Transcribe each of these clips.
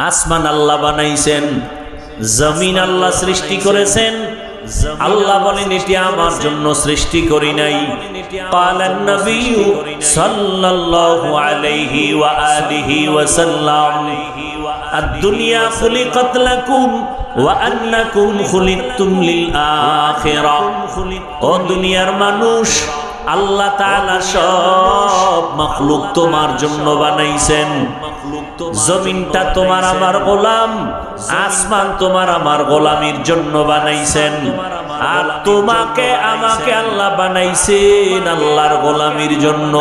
আসমান আল্লাহ বানাইছেন জমিন আল্লাহ সৃষ্টি করেছেন আল্লাহ বলেন এটি আমার জন্য সৃষ্টি করি নাই قال النبي صلى الله عليه وآله وسلم الدنيا خلقت لكم وأنكم خلقتم للآخرة ও দুনিয়ার মানুষ আল্লাহ তাআলা সব মাখলুক তোমার জন্য বানাইছেন জমিনটা তোমার আমার গোলাম, আসমান তোমার আমার গোলামির জন্য বানাইছেন। আর তোমাকে আমাকে আল্লাহ বানাইছেন আল্লাহর গোলামির জন্য।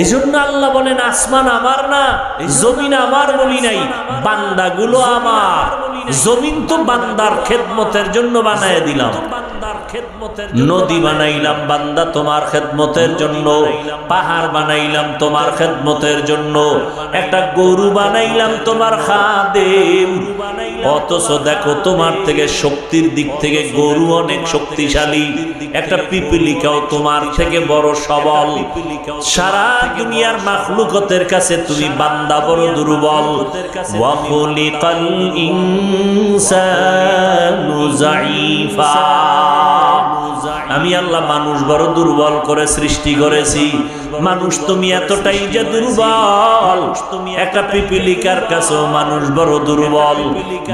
এই জন্য আল্লাহ বলেন, আসমান আমার না, জমিন আমার বলি নাই, বান্দাগুলো আমার। জমিন তো বান্দার খেদমতের জন্য বানায় দিলাম। নদী বানাইলাম বান্দা তোমার খেদমতের জন্য। পাহাড় বানাইলাম তোমার খেদমতের জন্য। একটা গরু বানাইলাম তোমার খাদেম। অথচ দেখো তোমার থেকে শক্তির দিক থেকে গরু অনেক শক্তিশালী। একটা পিপিলিকাও তোমার থেকে বড় সবল। সারা দুনিয়ার মাখলুকতের কাছে তুমি বান্দা, বড় দুর্বল। ইনসানু জাইফা আমি আল্লাহ মানুষ বড় দুর্বল করে সৃষ্টি করেছি। মানুষ তুমি এতটাই যে দুর্বল। তুমি একটা পিপিলিকার কাছেও মানুষ বড় দুর্বল।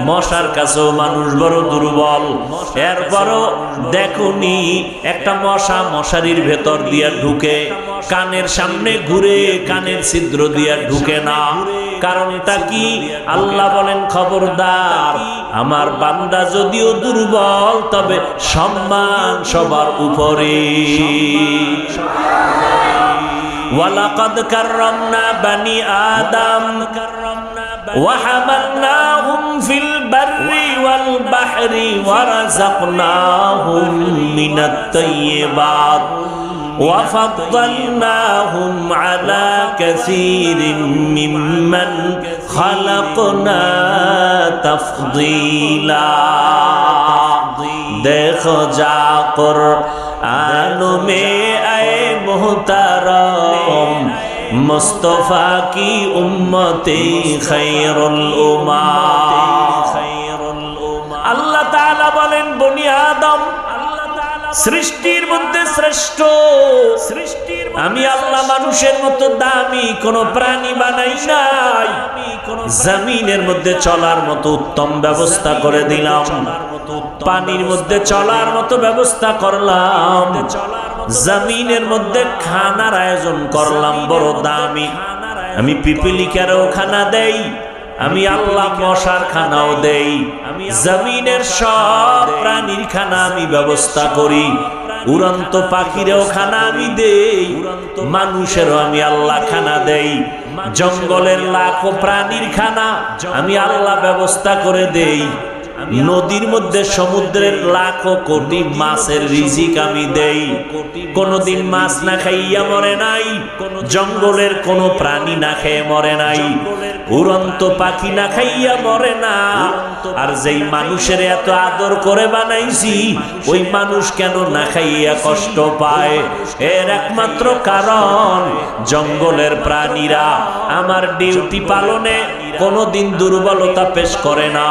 মশার কাছেও মানুষ বড় দুর্বল। এরপরও দেখুনি একটা মশা মশারির ভেতর দিয়া ঢুকে। কানের সামনে ঘুরে কানের ছিদ্র দিয়া ঢুকে না। কারণটা কি? আল্লাহ বলেন, খবরদার, আমার বান্দা যদিও দুর্বল, তবে সম্মান সবার উপরে ওয়ালাকাদ কাররামনা বানি আদম وحملناهم في البر والبحر ورزقناهم من الطيبات وفضلناهم على كثير ممن خلقنا تفضيلا देखो जाकर आनो में आए मोहतरम मुस्तफ़ा की उम्मती खैरुल उमा আল্লাহ তাআলা বলেন বনি আদম সৃষ্টির মধ্যে শ্রেষ্ঠ সৃষ্টির আমি আল্লাহ মানুষের মতো দামি কোন প্রাণী বানাই নাই জমিনের মধ্যে চলার মতো উত্তম ব্যবস্থা করে দিলাম পানির মধ্যে চলার মতো ব্যবস্থা করলাম। জমিনের মধ্যে খানার আয়োজন করলাম, বড় দামি। আমি পিপিলিকারও খানা দেই, আমি আল্লাহ মশার খানাও দেই। আমি জমিনের সব প্রাণীর খানা আমি ব্যবস্থা করি, উড়ন্ত পাখিরেও খানা আমি দেই, মানুষেরও আমি আল্লাহ খানা দেই। জঙ্গলের লাখো প্রাণীর খানা আমি আল্লাহ ব্যবস্থা করে দেই। নদীর মধ্যে সমুদ্রের লাখো কোটি মাছের রিজিক আমি দেই। কোনদিন মাছ না খাইয়া মরে নাই। জঙ্গলের কোনো প্রাণী না খেয়ে মরে নাই। উড়ন্ত পাখি না খাইয়া মরে না। আর যেই মানুষের এত আদর করে বানাইছি ওই মানুষ কেন না খাইয়া কষ্ট পায়? এর একমাত্র কারণ জঙ্গলের প্রাণীরা আমার ডিউটি পালনে কোনোদিন দুর্বলতা পেশ করে না।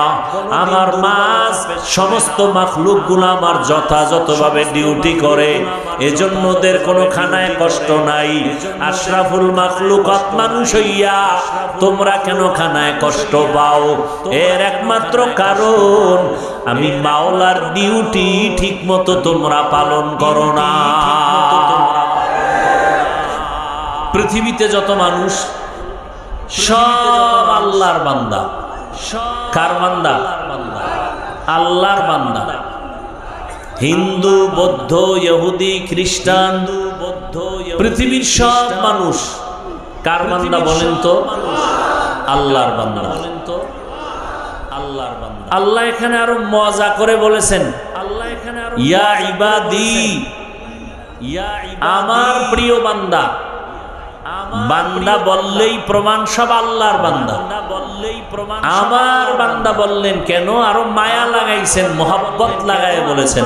আমার মাছ, সমস্ত মাখলুকগুলো আমার যথাযথভাবে ডিউটি করে। এজন্য ওদের কোনো খানায় কষ্ট নাই। আশরাফুল মাখলুক মানুষ হইয়া, তোমরা কেন খানায় কষ্ট পাও? এর একমাত্র কারণ, আমি মাওলার ডিউটি ঠিক মতো তোমরা পালন করো না। পৃথিবীতে যত মানুষ সব আল্লাহর বান্দা। কার বান্দা? আল্লাহর বান্দা। হিন্দু, বৌদ্ধ, ইহুদি, খ্রিস্টান বৌদ্ধ পৃথিবীর সব মানুষ। কার বান্দা বলেন তো? আল্লাহর বান্দা। বলেন তো আল্লাহর বান্দা আল্লাহ এখানে আরও মজা করে বলেছেন। আল্লাহ এখানে ইয়া ইবাদি ইয়া আমার প্রিয় বান্দা বান্দা বললেই প্রমাণ সব আল্লাহর বান্দা। বললেই প্রমাণ আমার বান্দা বললেন কেন আরও মায়া লাগাইছেন মোহাব্বত লাগায় বলেছেন?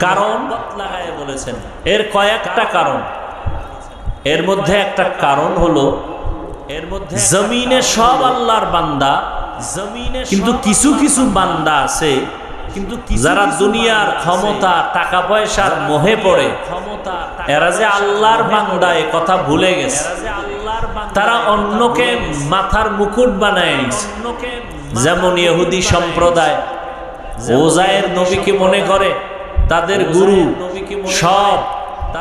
কারণ? লাগায় বলেছেন। এর কয়েকটা কারণ। এর মধ্যে একটা কারণ হলো এর মধ্যে জমিনে সব আল্লাহর বান্দা জমিনে কিন্তু কিছু কিছু বান্দা। আছে কিন্তু যারা দুনিয়ার ক্ষমতা টাকা পয়সার মোহে পড়ে। এরা যে আল্লাহর বান্দা এ কথা ভুলে গেছে। তারা অন্যকে মাথার মুকুট বানায় নিছে। যেমন ইহুদি সম্প্রদায় ওজায়ের নবীকে মনে করে? তাদের গুরু সব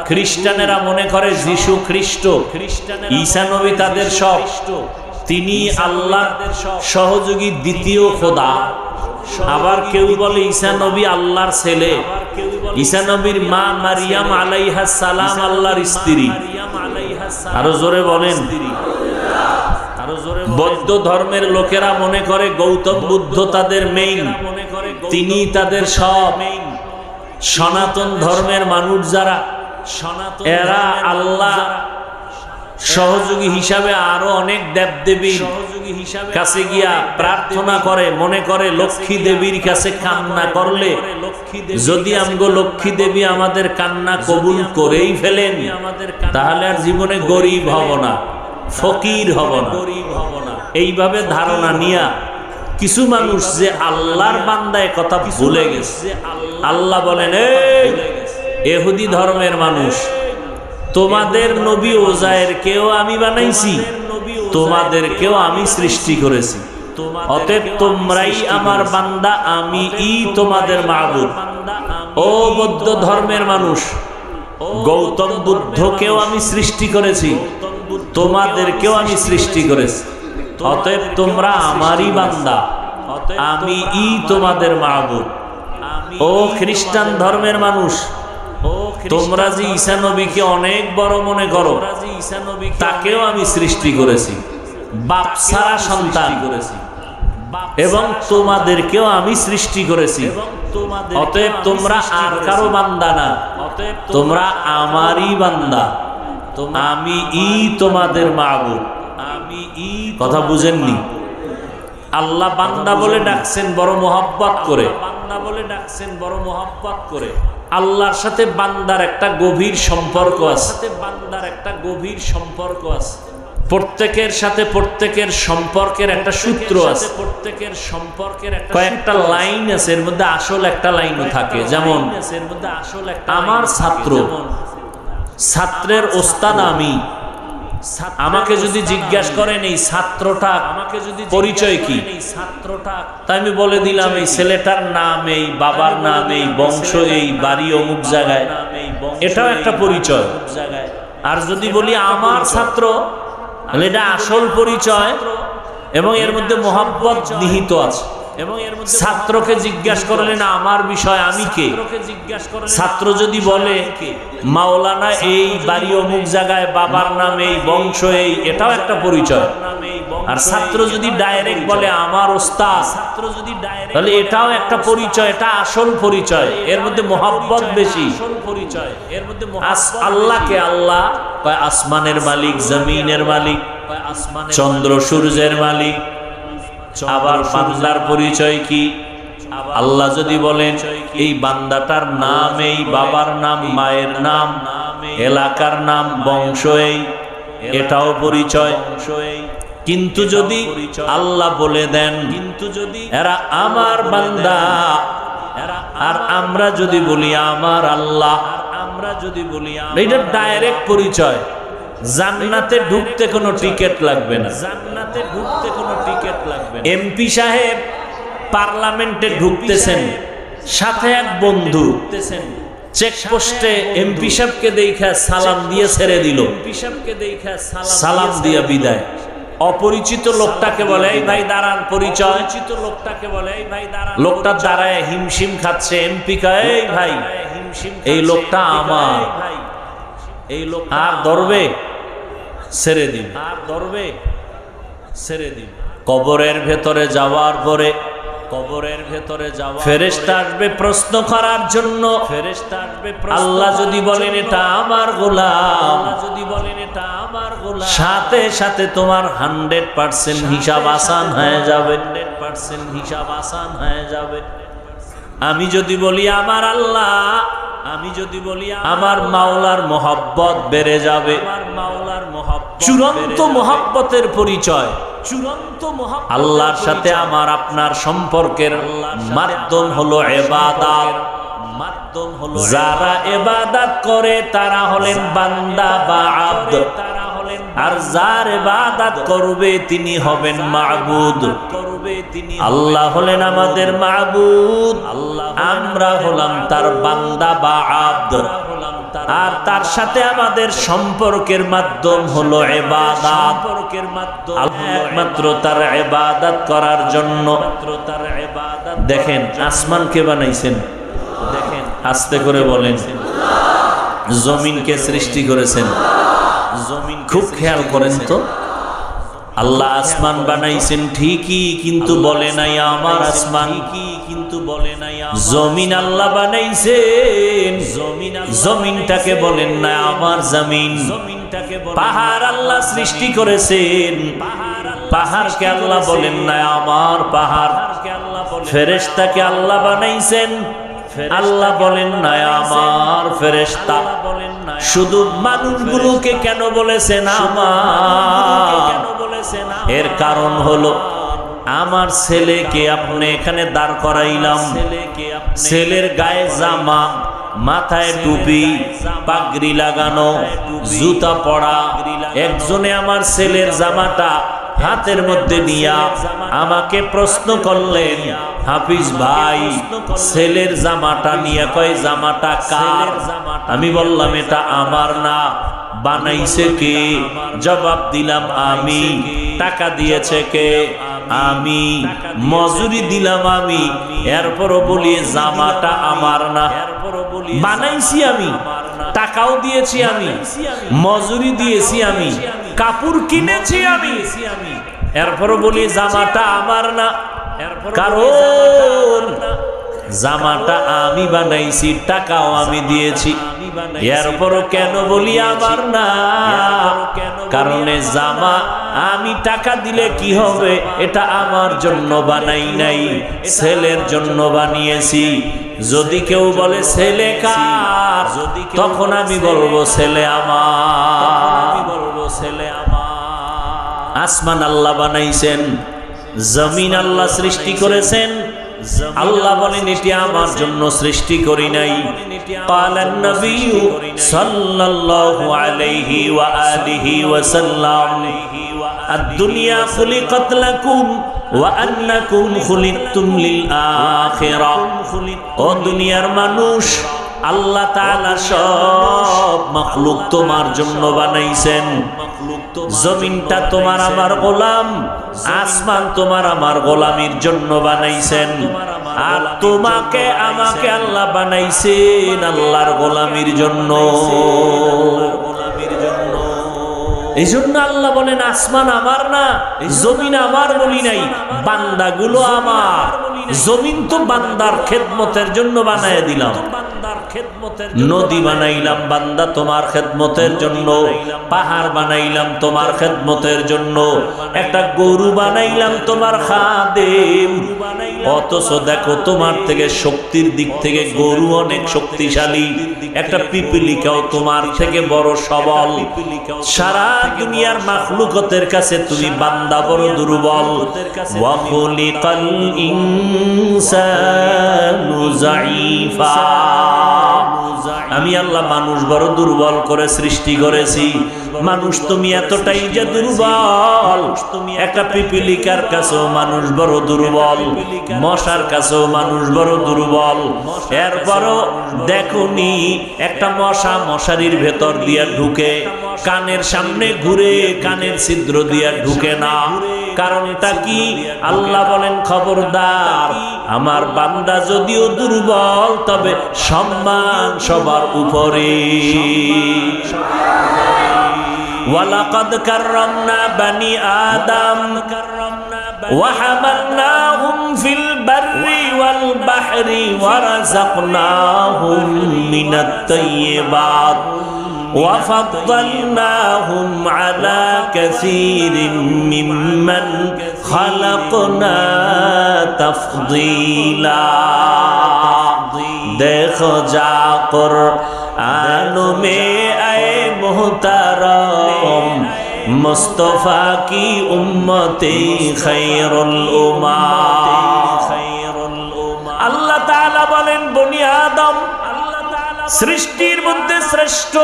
খ্রিস্টানেরা মনে করে যিশু খ্রিস্ট। ঈসা নবী তাদের সব। তিনি আল্লাহ সহযোগী দ্বিতীয় খোদা। আবার কেউ বলে ঈসা নবী আল্লাহর ছেলে। ঈসা নবীর মা মারিয়াম আলাইহা সালাম আল্লাহর স্ত্রী। আরও জোরে বলেন। বৌদ্ধ ধর্মের লোকেরা মনে করে গৌতম বুদ্ধ তাদের মেইন তিনি তাদের সব। সনাতন ধর্মের মানুষ যারা, এরা আল্লাহ সহযোগী হিসাবে আরও অনেক দেবদেবীর কাছে গিয়া প্রার্থনা করে মনে করে লক্ষ্মী দেবীর কাছে কান্না করলে যদি আমগো লক্ষ্মী দেবী আমাদের কান্না কবুল করেই ফেলেন তাহলে আর জীবনে গরিব হব না ফকির হব না। এইভাবে ধারণা নিয়া কিছু মানুষ যে আল্লাহর বান্দায় কথা ভুলে গেছে। আল্লাহ বলেন এই এহুদি ধর্মের মানুষ তোমাদের নবী ওজায়ের কেউ আমি বানাইছি। তোমাদেরকেও আমি সৃষ্টি করেছি। অতএব তোমরাই আমার বান্দা, আমি ই তোমাদের মাহবুব ও বৌদ্ধ ধর্মের মানুষ, গৌতম বুদ্ধকেও আমি সৃষ্টি করেছি। তোমাদেরকেও আমি সৃষ্টি করেছি। অতএব তোমরা আমারই বান্দা, আমি ই তোমাদের মাহবুব ও খ্রিস্টান ধর্মের মানুষ তোমরা যে ঈসা নবীকে অনেক বড় মনে করো, তাকেও আমি সৃষ্টি করেছি। বাপ সারা সন্তান। করেছি এবং তোমাদেরকেও আমি সৃষ্টি করেছি। অতএব তোমরা আর কারও বান্দা না। অতএব তোমরা আমারই বান্দা। আমি ই তোমাদের মাহবুব আমি ই কথা বুঝেননি? আল্লাহ বান্দা বলে ডাকছেন বড় মোহাব্বত করে বান্দা বলে ডাকছেন, বড় মোহাব্বত করে। আল্লাহর সাথে বান্দার একটা গভীর সম্পর্ক আছে। সাথে বান্দার একটা গভীর সম্পর্ক আছে। প্রত্যেকের সাথে প্রত্যেকের সম্পর্কের একটা সূত্র আছে। প্রত্যেকের সম্পর্কের একটা কয়েকটা লাইন আছে এর মধ্যে আসল একটা লাইনও থাকে। যেমন এর মধ্যে আসল একটা আমার ছাত্র ছাত্রের ওস্তাদ আমি। আমাকে যদি জিজ্ঞাসা করেন এই ছাত্রটা আমাকে যদি পরিচয় কি? ছাত্রটা তাই আমি বলে দিলাম এই ছেলেটার নাম এই বাবার নাম এই বংশ এই বাড়ি অমুক জায়গায়। এটাও একটা পরিচয়। আর যদি বলি আমার ছাত্র তাহলে এটা আসল পরিচয় এবং এর মধ্যে মোহাম্মত নিহিত আছে। ছাত্রকে জিজ্ঞাসা করলেন আমার বিষয় আমি কে? ছাত্র যদি বলে মাওলানা এই বাড়ি অমুক জায়গায় বাবার নাম এই বংশ এই এটাও একটা পরিচয়। আর ছাত্র যদি ডাইরেক্ট বলে আমার ওস্তাদ ছাত্র যদি তাহলে এটাও একটা পরিচয় এটা আসল পরিচয়। এর মধ্যে মোহাব্বত বেশি। পরিচয়। এর মধ্যে আল্লাহকে আল্লাহ আসমানের মালিক জমিনের মালিক চন্দ্র সূর্যের মালিক আবার বান্দার পরিচয় কি? আল্লাহ যদি বলেন এই বান্দাটার নাম এই বাবার নাম মায়ের নাম এলাকার নাম বংশ এই এটাও পরিচয়। কিন্তু যদি আল্লাহ বলে দেন কিন্তু যদি এরা আমার বান্দা। আর আমরা যদি বলি আমার আল্লাহ আমরা যদি বলি এটা ডাইরেক্ট পরিচয়। জান্নাতে ঢুকতে কোনো টিকিট লাগবে না। জান্নাতে ঢুকতে কোনো এমপি সাহেব পার্লামেন্টে ঢুকতেছেন। সাথে এক বন্ধু চেকপোস্টে এমপি সাহেবকে দেখা সালাম দিয়ে ছেড়ে দিল। সালাম দিয়ে বিদায়। অপরিচিত লোকটাকে বলে এই ভাই দাঁড়ান পরিচয়। লোকটাকে বলে এই ভাই দাঁড়ান লোকটা দাঁড়ায় হিমশিম খাচ্ছে। এমপি কা এই ভাই হিমশিম এই লোকটা আমার। এই লোক আর ধরবে ছেড়ে দিন আর ধরবে ছেড়ে দিন কবরের ভেতরে যাওয়ার পরে কবরের ভেতরে যাওয়া ফেরেশতা আসবে প্রশ্ন করার জন্য। ফেরেশতা আসবে আল্লাহ যদি বলেন এটা আমার গোলাম। যদি বলেন এটা আমার গোলাম। সাথে সাথে তোমার হান্ড্রেড পার্সেন্ট হিসাব আসান হয়ে যাবে। হান্ড্রেড পার্সেন্ট হিসাব আসান হয়ে যাবে। আমি যদি বলি আমার আল্লাহ। আমি যদি বলি আমার মাওলার মোহাব্বত বেড়ে যাবে। আমার মাওলার চূড়ান্ত মোহাব্বতের পরিচয়। চূড়ান্ত আল্লাহর সাথে আমার আপনার সম্পর্কের মাধ্যম হলো এবাদাত। মাধ্যম হলো যারা এবাদাত। করে তারা হলেন বান্দা বা আব্দ। তারা হলেন আর যার এবাদাত করবে তিনি হবেন মাবুদ। করবে তিনি আল্লাহ হলেন আমাদের মাবুদ। আল্লাহ আমরা হলাম তার বান্দা বা আব্দ। আর তার সাথে আমাদের সম্পর্কের মাধ্যম হলো সম্পর্কের মাধ্যম একমাত্র তার এবাদাত করার জন্য। তার দেখেন আসমানকে বানাইছেন? দেখেন আস্তে করে বলেন। জমিনকে সৃষ্টি করেছেন? জমিন খুব খেয়াল করেন তো। আল্লাহ আসমান বানাইছেন ঠিকই, কিন্তু বলে নাই আমার আসমান। কি কিন্তু বলে নাই জমিন আল্লাহ বানাইছেন। জমিন জমিনটাকে বলেন না আমার জমিন। জমিনটাকে পাহাড় আল্লাহ সৃষ্টি করেছেন। পাহাড়কে আল্লাহ বলেন না আমার পাহাড়। ফেরেশতাকে আল্লাহ বানাইছেন। আল্লাহ বলেন না আমার ফেরেশতা। বলেন শুধু মানুষগুলোকে কেন বলেছেন আমার? এর কারণ হলো, আমার ছেলেকে আপনি এখানে দাঁড় করাইলাম। ছেলের গায়ে জামা, মাথায় টুপি, পাগড়ি লাগানো, জুতা পড়া। একজনে আমার ছেলের জামাটা হাতের মধ্যে নিয়া আমাকে প্রশ্ন করলেন, হাফিজ ভাই, ছেলের জামাটা নিয়ে কয়, জামাটা কার? আমি বললাম, এটা আমার না, বানাইছে কে? জবাব দিলাম, আমি। টাকা দিয়েছে কে? আমি। মজুরি দিলাম আমি। এরপরও বলি জামাটা আমার না, বানাইছি আমি। টাকাও দিয়েছি আমি। মজুরি দিয়েছি আমি। কাপড় কিনেছি আমি। এরপরও বলি, জামাটা আমার না। কারণ জামাটা আমি বানাইছি, টাকাও আমি দিয়েছি। এরপরও কেন বলি আমার না? কারণে জামা আমি টাকা দিলে কি হবে? এটা আমার জন্য বানাই নাই, ছেলের জন্য বানিয়েছি। যদি কেউ বলে, ছেলে কার? তখন আমি বলব, ছেলে আমার। ছেলে আমার আসমান আল্লাহ বানাইছেন জমিন আল্লাহ সৃষ্টি করেছেন আল্লাহ বলেন এটি আমার জন্য সৃষ্টি করি নাই পালান নবী সাল্লাল্লাহু আলাইহি ওয়া আলিহি ওয়া সাল্লাম الدنيا خلقت لكم وأنكم خلقتم للآخرة ও দুনিয়ার মানুষ আল্লাহ তাআলা সব মাখলুক তোমার জন্য বানাইছেন জমিনটা তোমার আমার গোলাম, আসমান তোমার আমার গোলামির জন্য বানাইছেন। আর তোমাকে আমাকে আল্লাহ বানাইছেন আল্লাহর গোলামির জন্য। এই জন্য আল্লাহ বলেন, আসমান আমার না, জমিন আমার বলি নাই, বান্দাগুলো আমার। জমিন তো বান্দার খেদমতের জন্য বানায় দিলাম। নদী বানাইলাম বান্দা তোমার খেদমতের জন্য। পাহাড় বানাইলাম তোমার খেদমতের জন্য। একটা গরু বানাইলাম তোমার খাদেম। অথচ দেখো তোমার থেকে শক্তির দিক থেকে গরু অনেক শক্তিশালী। একটা পিপিলিকাও তোমার থেকে বড় সবল। সারা দুনিয়ার মাখলুকতের কাছে তুমি বান্দা, বড় দুর্বল। ইনসানু জাইফা আমি আল্লাহ মানুষ বড় দুর্বল করে সৃষ্টি করেছি। মানুষ তুমি এতটাই যে দুর্বল। তুমি একটা পিপিলিকার কাছেও মানুষ বড় দুর্বল। মশার কাছেও মানুষ বড় দুর্বল। এরপরও দেখুনি একটা মশা মশারির ভেতর দিয়ে ঢুকে। কানের সামনে ঘুরে কানের ছিদ্র দিয়া ঢুকে না কারণটা কি আল্লাহ বলেন খবরদার আমার বান্দা যদিও দুর্বল তবে সম্মান সবার উপরে ওয়ালাকাদ কাররামনা বানি আদম وحملناهم في البر والبحر ورزقناهم من الطيبات وفضلناهم على كثير ممن خلقنا تفضيلا دیکھو جا قرآن میں اے محترم مصطفیٰ کی امتی خیر الامام اللہ تعالیٰ بولیں بنی آدم সৃষ্টির মধ্যে শ্রেষ্ঠ।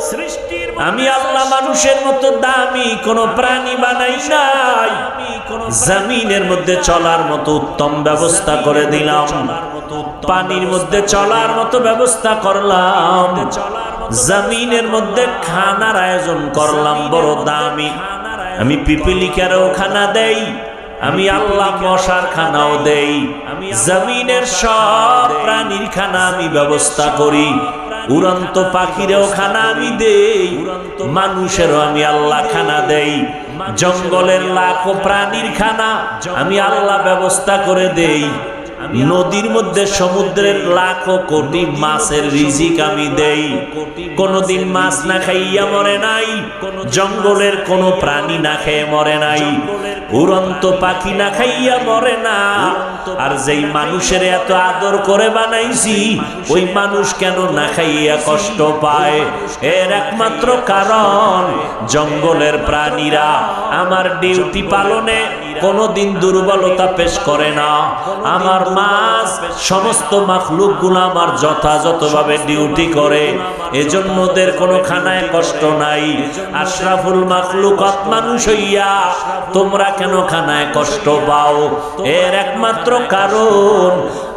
সৃষ্টির আমি আল্লাহ মানুষের মতো দামি কোন প্রাণী বানাই নাই। জমিনের মধ্যে চলার মতো উত্তম ব্যবস্থা করে দিলাম। পানির মধ্যে চলার মতো ব্যবস্থা করলাম। জমিনের মধ্যে খানার আয়োজন করলাম। বড় দামি। আমি পিপিলিকারও খানা দেই। আমি আল্লাহ মশার খানাও দেই। আমি জমিনের সব প্রাণীর খানা আমি ব্যবস্থা করি। উড়ন্ত পাখিরেও খানা আমি দেই। উড়ন্ত মানুষেরও আমি আল্লাহ খানা দেই। জঙ্গলের লাখো প্রাণীর খানা আমি আল্লাহ ব্যবস্থা করে দেই। নদীর মধ্যে সমুদ্রের লাখো কোটি মাছের রিজিক আমি দেই। কোনদিন মাছ না খাইয়া মরে নাই। জঙ্গলের কোনো প্রাণী না খেয়ে মরে নাই। উড়ন্ত পাখি না খাইয়া মরে না। আর যেই মানুষের এত আদর করে বানাইছি ওই মানুষ কেন না খাইয়া কষ্ট পায়? এর একমাত্র কারণ জঙ্গলের প্রাণীরা আমার ডিউটি পালনে কোনোদিন দুর্বলতা পেশ করে না। আমার মাস সমস্ত মাখলুকগুলো আমার যথাযথভাবে ডিউটি করে। এজন্য ওদের কোনো খানায় কষ্ট নাই। আশরাফুল মাখলুক মানুষ হইয়া তোমরা কেন খানায় কষ্ট পাও? এর একমাত্র কারণ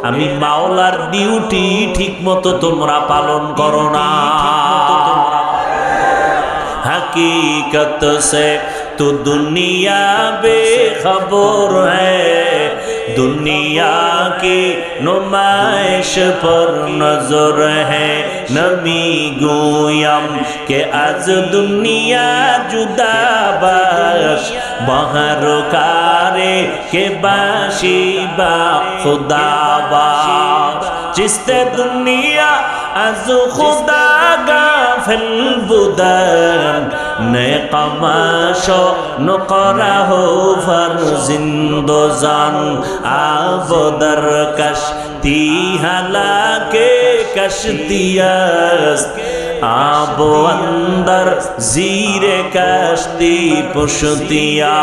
আমি মাওলার ডিউটি ঠিক মতো তোমরা পালন করো না। হাকিকত সে تو دنیا بے خبر ہے دنیا کی نمائش پر نظر ہے نمی گویم کہ از دنیا جدا باش باہر کارے کے باشی با خدا باش جس دنیا از خدا گا নে কামাশ নকরা হো ফর জিন্দজান, আবদর কশতি হালাকে কশতিয়াস আব অন্দর জিরে কশতি পুষতিয়া